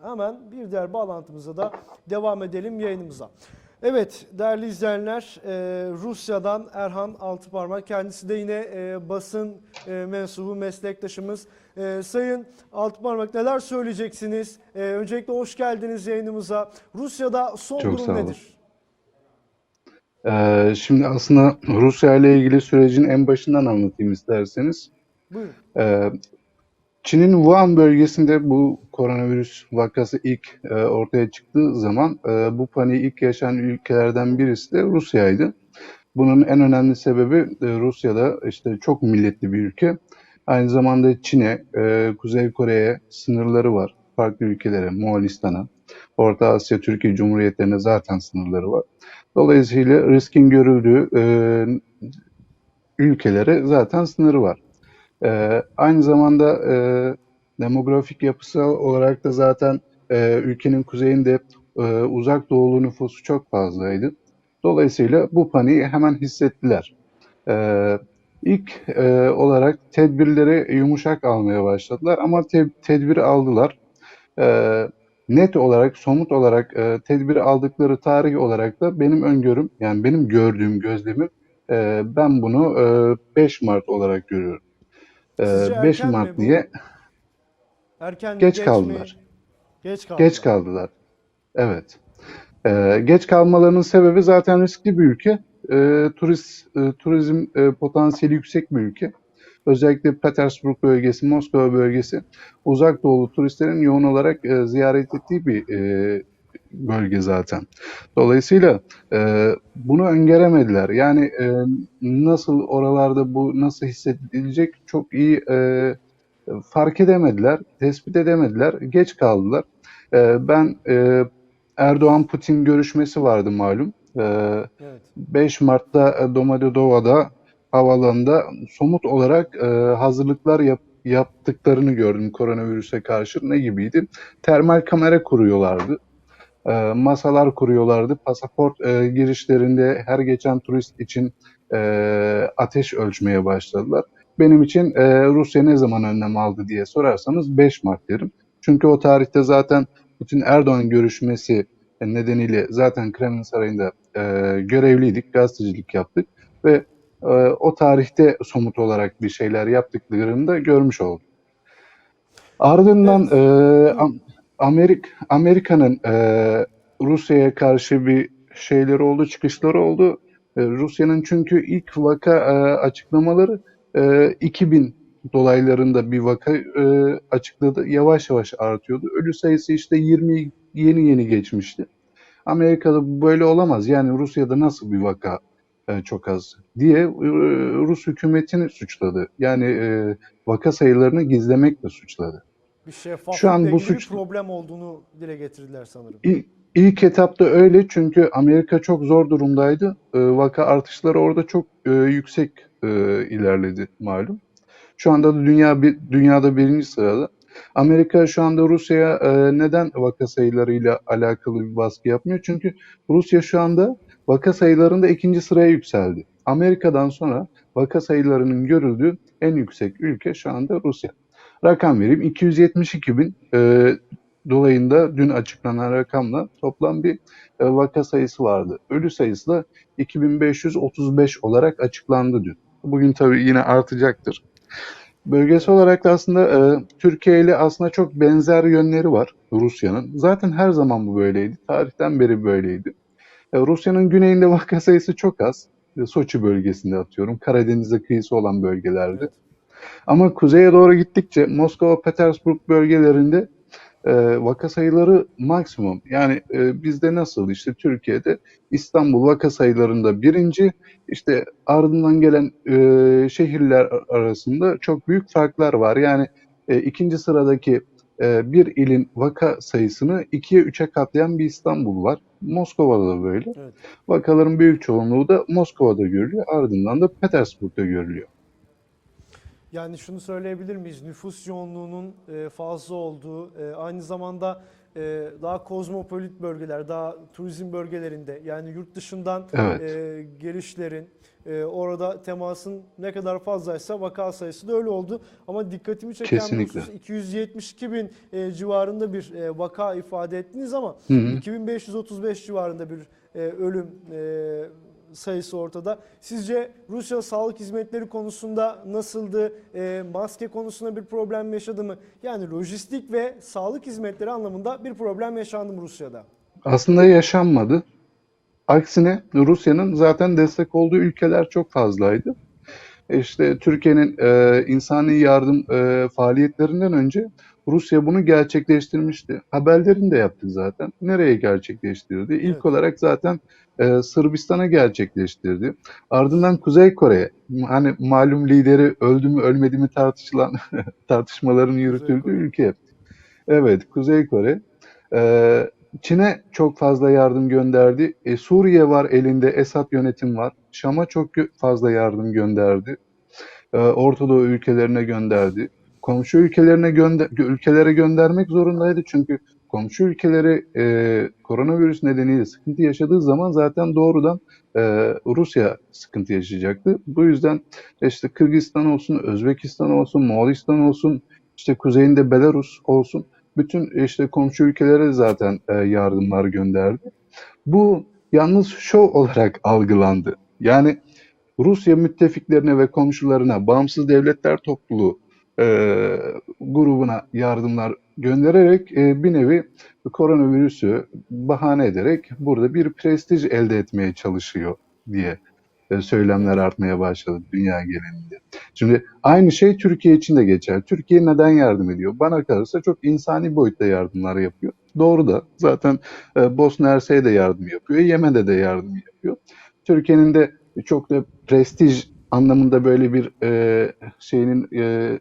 Hemen bir diğer bağlantımıza da devam edelim yayınımıza. Evet değerli izleyenler e, Rusya'dan Erhan Altıparmak kendisi de yine e, basın e, mensubu meslektaşımız. E, Sayın Altıparmak neler söyleyeceksiniz? E, öncelikle hoş geldiniz yayınımıza. Rusya'da son Çok durum nedir? Ee, şimdi aslında Rusya ile ilgili sürecin en başından anlatayım isterseniz. Buyurun. Ee, Çin'in Wuhan bölgesinde bu koronavirüs vakası ilk e, ortaya çıktığı zaman e, bu paniği ilk yaşayan ülkelerden birisi de Rusya'ydı. Bunun en önemli sebebi e, Rusya'da işte çok milletli bir ülke. Aynı zamanda Çin'e, e, Kuzey Kore'ye sınırları var. Farklı ülkelere, Moğolistan'a, Orta Asya, Türkiye Cumhuriyetlerine zaten sınırları var. Dolayısıyla riskin görüldüğü e, ülkelere zaten sınırı var. E, aynı zamanda e, demografik yapısal olarak da zaten e, ülkenin kuzeyinde e, uzak doğulu nüfusu çok fazlaydı. Dolayısıyla bu paniği hemen hissettiler. E, ilk e, olarak tedbirleri yumuşak almaya başladılar ama te- tedbir aldılar. E, net olarak, somut olarak e, tedbir aldıkları tarih olarak da benim öngörüm, yani benim gördüğüm, gözlemim, e, ben bunu e, 5 Mart olarak görüyorum. E, Sizce 5 erken mi Mart bu? diye Erken mi, geç mi? kaldılar. Geç kaldılar. Geç kaldılar. Evet. E, geç kalmalarının sebebi zaten riskli bir ülke. E, turist e, turizm e, potansiyeli yüksek bir ülke. Özellikle Petersburg bölgesi, Moskova bölgesi uzak doğulu turistlerin yoğun olarak e, ziyaret ettiği bir e, bölge zaten. Dolayısıyla e, bunu öngöremediler. Yani e, nasıl oralarda bu nasıl hissedilecek çok iyi e, fark edemediler, tespit edemediler, geç kaldılar. E, ben e, Erdoğan-Putin görüşmesi vardı malum. E, Evet. 5 Mart'ta Domodedova'da havaalanında somut olarak e, hazırlıklar yap- yaptıklarını gördüm koronavirüse karşı. Ne gibiydi? Termal kamera kuruyorlardı. E, masalar kuruyorlardı. Pasaport e, girişlerinde her geçen turist için e, ateş ölçmeye başladılar. Benim için e, Rusya ne zaman önlem aldı diye sorarsanız 5 Mart derim. Çünkü o tarihte zaten Putin Erdoğan görüşmesi nedeniyle zaten Kremlin Sarayı'nda e, görevliydik, gazetecilik yaptık ve e, o tarihte somut olarak bir şeyler yaptıklarını da görmüş olduk. Ardından Evet. e, Amerik Amerika'nın e, Rusya'ya karşı bir şeyleri oldu, çıkışları oldu. E, Rusya'nın çünkü ilk vaka e, açıklamaları e, 2000 dolaylarında bir vaka e, açıkladı. Yavaş yavaş artıyordu. Ölü sayısı işte 20 yeni yeni geçmişti. Amerika'da böyle olamaz. Yani Rusya'da nasıl bir vaka e, çok az diye e, Rus hükümetini suçladı. Yani e, vaka sayılarını gizlemekle suçladı. Bir Şu şeffaflıkla an bu ilgili bir suç problem olduğunu dile getirdiler sanırım. İlk, ilk etapta öyle çünkü Amerika çok zor durumdaydı. Ee, vaka artışları orada çok e, yüksek e, ilerledi malum. Şu anda da dünya bir, dünyada birinci sırada. Amerika şu anda Rusya'ya e, neden vaka sayılarıyla alakalı bir baskı yapmıyor? Çünkü Rusya şu anda vaka sayılarında ikinci sıraya yükseldi. Amerika'dan sonra vaka sayılarının görüldüğü en yüksek ülke şu anda Rusya. Rakam vereyim 272 bin e, dolayında dün açıklanan rakamla toplam bir e, vaka sayısı vardı. Ölü sayısı da 2535 olarak açıklandı dün. Bugün tabii yine artacaktır. Bölgesel olarak da aslında e, Türkiye ile aslında çok benzer yönleri var Rusya'nın. Zaten her zaman bu böyleydi. Tarihten beri böyleydi. E, Rusya'nın güneyinde vaka sayısı çok az. E, Soçi bölgesinde atıyorum. Karadeniz'e kıyısı olan bölgelerde. Evet. Ama kuzeye doğru gittikçe Moskova, Petersburg bölgelerinde e, vaka sayıları maksimum. Yani e, bizde nasıl işte Türkiye'de İstanbul vaka sayılarında birinci, işte ardından gelen e, şehirler arasında çok büyük farklar var. Yani e, ikinci sıradaki e, bir ilin vaka sayısını ikiye üçe katlayan bir İstanbul var. Moskova'da da böyle. Evet. Vakaların büyük çoğunluğu da Moskova'da görülüyor. Ardından da Petersburg'da görülüyor. Yani şunu söyleyebilir miyiz? Nüfus yoğunluğunun e, fazla olduğu, e, aynı zamanda e, daha kozmopolit bölgeler, daha turizm bölgelerinde yani yurt dışından Evet. gelişlerin, orada temasın ne kadar fazlaysa vaka sayısı da öyle oldu. Ama dikkatimi çeken bir Kesinlikle. husus 272 bin civarında bir vaka ifade ettiniz ama Hı hı. 2535 civarında bir ölüm sayısı ortada. Sizce Rusya sağlık hizmetleri konusunda nasıldı? E, maske konusunda bir problem yaşadı mı? Yani lojistik ve sağlık hizmetleri anlamında bir problem yaşandı mı Rusya'da? Aslında yaşanmadı. Aksine Rusya'nın zaten destek olduğu ülkeler çok fazlaydı. İşte Türkiye'nin e, insani yardım e, faaliyetlerinden önce Rusya bunu gerçekleştirmişti. Haberlerini de yaptı zaten. Nereye gerçekleştirdi? İlk Evet. olarak zaten e, Sırbistan'a gerçekleştirdi. Ardından Kuzey Kore, hani malum lideri öldü mü ölmedi mi tartışılan tartışmaların yürütüldüğü ülke. Evet, Kuzey Kore. Ee, Çin'e çok fazla yardım gönderdi. E, Suriye var elinde, Esad yönetim var. Şam'a çok fazla yardım gönderdi. Ee, Orta Doğu ülkelerine gönderdi. Komşu ülkelerine gönder ülkelere göndermek zorundaydı çünkü komşu ülkeleri e, koronavirüs nedeniyle sıkıntı yaşadığı zaman zaten doğrudan e, Rusya sıkıntı yaşayacaktı. Bu yüzden işte Kırgızistan olsun, Özbekistan olsun, Moğolistan olsun, işte kuzeyinde Belarus olsun bütün işte komşu ülkelere zaten e, yardımlar gönderdi. Bu yalnız şov olarak algılandı. Yani Rusya müttefiklerine ve komşularına bağımsız devletler topluluğu e, grubuna yardımlar göndererek e, bir nevi koronavirüsü bahane ederek burada bir prestij elde etmeye çalışıyor diye e, söylemler artmaya başladı dünya genelinde. Şimdi aynı şey Türkiye için de geçer. Türkiye neden yardım ediyor? Bana kalırsa çok insani boyutta yardımlar yapıyor. Doğru da zaten e, Bosna Hersek'e de yardım yapıyor. Yemen'de de yardım yapıyor. Türkiye'nin de çok da prestij anlamında böyle bir e, şeyinin e,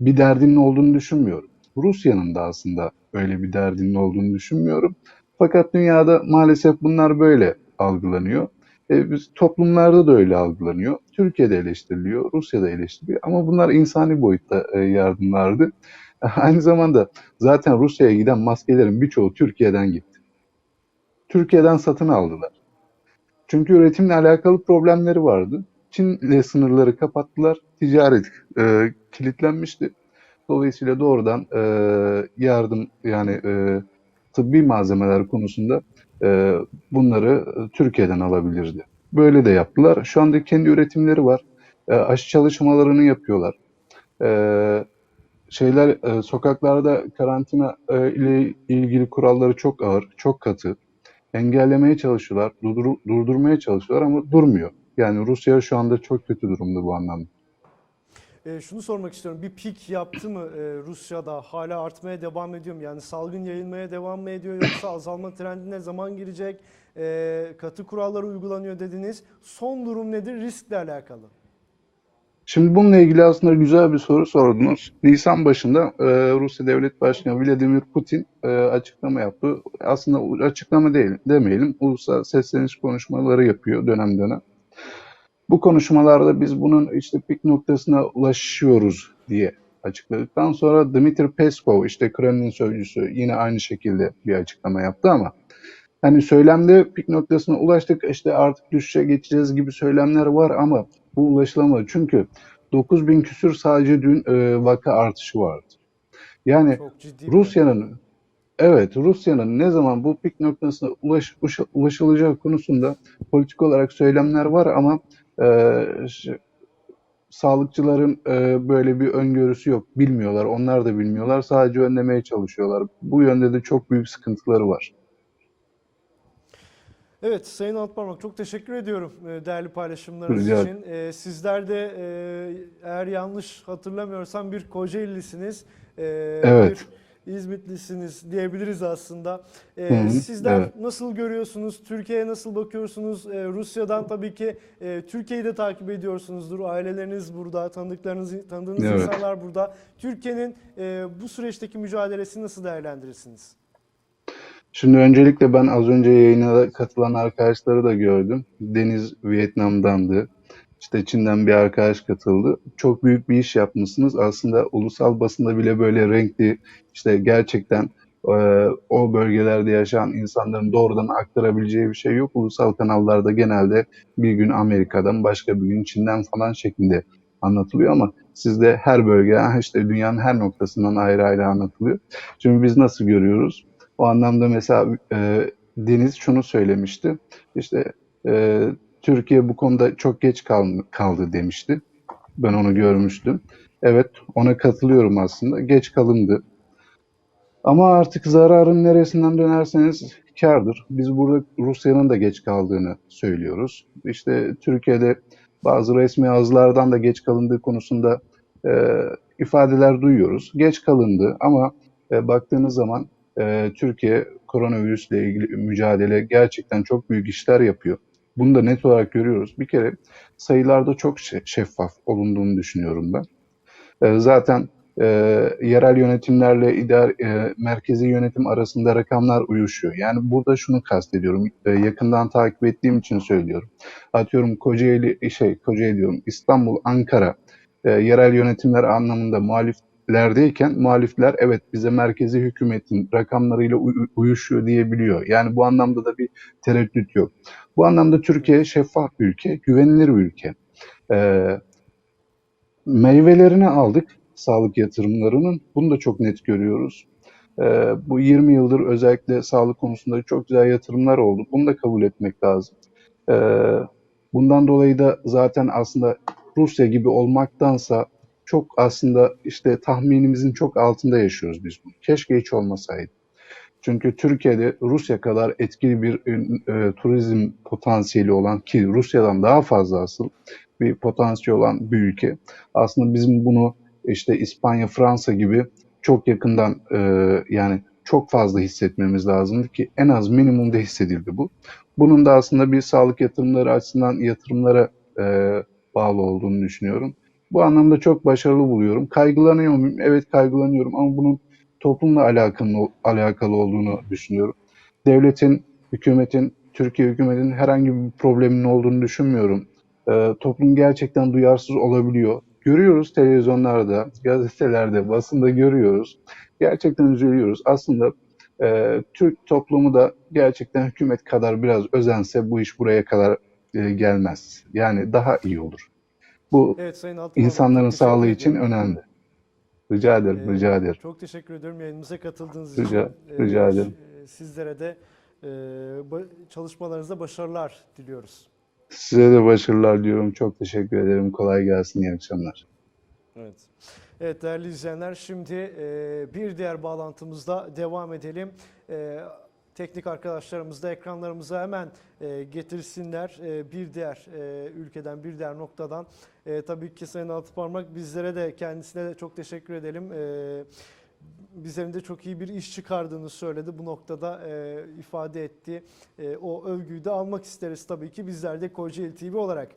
bir derdinin olduğunu düşünmüyorum. Rusya'nın da aslında öyle bir derdinin olduğunu düşünmüyorum. Fakat dünyada maalesef bunlar böyle algılanıyor. E, biz toplumlarda da öyle algılanıyor. Türkiye'de eleştiriliyor, Rusya'da eleştiriliyor. Ama bunlar insani boyutta e, yardımlardı. Aynı zamanda zaten Rusya'ya giden maskelerin birçoğu Türkiye'den gitti. Türkiye'den satın aldılar. Çünkü üretimle alakalı problemleri vardı. Çin'le sınırları kapattılar. Ticaret e, kilitlenmişti. Dolayısıyla doğrudan e, yardım yani e, tıbbi malzemeler konusunda e, bunları Türkiye'den alabilirdi. Böyle de yaptılar. Şu anda kendi üretimleri var. E, aşı çalışmalarını yapıyorlar. E, şeyler e, sokaklarda karantina e, ile ilgili kuralları çok ağır, çok katı. Engellemeye çalışıyorlar, durdur- durdurmaya çalışıyorlar ama durmuyor. Yani Rusya şu anda çok kötü durumda bu anlamda. E, şunu sormak istiyorum. Bir pik yaptı mı e, Rusya'da? Hala artmaya devam ediyor mu? Yani salgın yayılmaya devam mı ediyor yoksa azalma trendine zaman girecek? E, katı kurallar uygulanıyor dediniz. Son durum nedir riskle alakalı? Şimdi bununla ilgili aslında güzel bir soru sordunuz. Nisan başında e, Rusya Devlet Başkanı Vladimir Putin e, açıklama yaptı. Aslında açıklama değil demeyelim. Ulusal sesleniş konuşmaları yapıyor dönem dönem. Bu konuşmalarda biz bunun işte pik noktasına ulaşıyoruz diye açıkladıktan sonra Dmitry Peskov işte Kremlin sözcüsü yine aynı şekilde bir açıklama yaptı ama hani söylemde pik noktasına ulaştık işte artık düşüşe geçeceğiz gibi söylemler var ama bu ulaşılamadı. Çünkü 9000 küsür sadece dün e, vaka artışı vardı. Yani Rusya'nın evet Rusya'nın ne zaman bu pik noktasına ulaş- ulaşılacağı konusunda politik olarak söylemler var ama e, sağlıkçıların e, böyle bir öngörüsü yok. Bilmiyorlar. Onlar da bilmiyorlar. Sadece önlemeye çalışıyorlar. Bu yönde de çok büyük sıkıntıları var. Evet Sayın Altparmak çok teşekkür ediyorum e, değerli paylaşımlarınız Rica için. E, Sizler de e, eğer yanlış hatırlamıyorsam bir Kocaeli'lisiniz. e, Evet. Bir İzmitlisiniz diyebiliriz aslında. E, Hı hı, Sizler evet. nasıl görüyorsunuz? Türkiye'ye nasıl bakıyorsunuz? E, Rusya'dan tabii ki e, Türkiye'yi de takip ediyorsunuzdur. Aileleriniz burada, tanıdıklarınız, tanıdığınız Evet. insanlar burada. Türkiye'nin e, bu süreçteki mücadelesini nasıl değerlendirirsiniz? Şimdi öncelikle ben az önce yayına katılan arkadaşları da gördüm. Deniz Vietnam'dandı. İşte Çin'den bir arkadaş katıldı. Çok büyük bir iş yapmışsınız. Aslında ulusal basında bile böyle renkli, işte gerçekten e, o bölgelerde yaşayan insanların doğrudan aktarabileceği bir şey yok. Ulusal kanallarda genelde bir gün Amerika'dan, başka bir gün Çin'den falan şeklinde anlatılıyor ama sizde her bölge, işte dünyanın her noktasından ayrı ayrı anlatılıyor. Şimdi biz nasıl görüyoruz? O anlamda mesela e, Deniz şunu söylemişti. İşte e, Türkiye bu konuda çok geç kal- kaldı demişti. Ben onu görmüştüm. Evet, ona katılıyorum aslında. Geç kalındı. Ama artık zararın neresinden dönerseniz kârdır. Biz burada Rusya'nın da geç kaldığını söylüyoruz. İşte Türkiye'de bazı resmi ağızlardan da geç kalındığı konusunda e, ifadeler duyuyoruz. Geç kalındı ama e, baktığınız zaman e, Türkiye koronavirüsle ilgili mücadele gerçekten çok büyük işler yapıyor. Bunu da net olarak görüyoruz. Bir kere sayılarda çok şe- şeffaf olunduğunu düşünüyorum ben. E, zaten e, yerel yönetimlerle idare, e, merkezi yönetim arasında rakamlar uyuşuyor. Yani burada şunu kastediyorum. E, yakından takip ettiğim için söylüyorum. Atıyorum Kocaeli, şey Kocaeli diyorum İstanbul, Ankara e, yerel yönetimler anlamında muhaliflerdeyken muhalifler evet bize merkezi hükümetin rakamlarıyla uy- uyuşuyor diyebiliyor. Yani bu anlamda da bir tereddüt yok. Bu anlamda Türkiye şeffaf bir ülke, güvenilir bir ülke. E, meyvelerini aldık sağlık yatırımlarının. Bunu da çok net görüyoruz. Ee, bu 20 yıldır özellikle sağlık konusunda çok güzel yatırımlar oldu. Bunu da kabul etmek lazım. Ee, bundan dolayı da zaten aslında Rusya gibi olmaktansa çok aslında işte tahminimizin çok altında yaşıyoruz biz bunu. Keşke hiç olmasaydı. Çünkü Türkiye'de Rusya kadar etkili bir e, turizm potansiyeli olan ki Rusya'dan daha fazla asıl bir potansiyeli olan bir ülke. Aslında bizim bunu işte İspanya, Fransa gibi çok yakından e, yani çok fazla hissetmemiz lazımdı ki en az minimumda hissedildi bu. Bunun da aslında bir sağlık yatırımları açısından yatırımlara e, bağlı olduğunu düşünüyorum. Bu anlamda çok başarılı buluyorum. Kaygılanıyor muyum? Evet kaygılanıyorum ama bunun toplumla alakalı, alakalı olduğunu düşünüyorum. Devletin, hükümetin, Türkiye hükümetinin herhangi bir probleminin olduğunu düşünmüyorum. Ee, toplum gerçekten duyarsız olabiliyor. Görüyoruz televizyonlarda, gazetelerde, basında görüyoruz. Gerçekten üzülüyoruz. Aslında e, Türk toplumu da gerçekten hükümet kadar biraz özense bu iş buraya kadar e, gelmez. Yani daha iyi olur. Bu Evet Sayın Altıparmak, insanların sağlığı için ediyorum. önemli. Rica ederim, Ee, rica ederim. Çok teşekkür ediyorum yayınımıza katıldığınız Rica- için. rica Ee, ederim. e, Sizlere de e, çalışmalarınızda başarılar diliyoruz. Size de başarılar diyorum. Çok teşekkür ederim. Kolay gelsin. İyi akşamlar. Evet. Evet değerli izleyenler şimdi e, bir diğer bağlantımızda devam edelim. Teknik arkadaşlarımız da ekranlarımıza hemen getirsinler. Bir diğer ülkeden, bir diğer noktadan. E, tabii ki Sayın Altıparmak bizlere de kendisine de çok teşekkür edelim. E, bizlerin de çok iyi bir iş çıkardığını söyledi. Bu noktada e, ifade etti. E, o övgüyü de almak isteriz tabii ki bizler de Kocaeli TV olarak.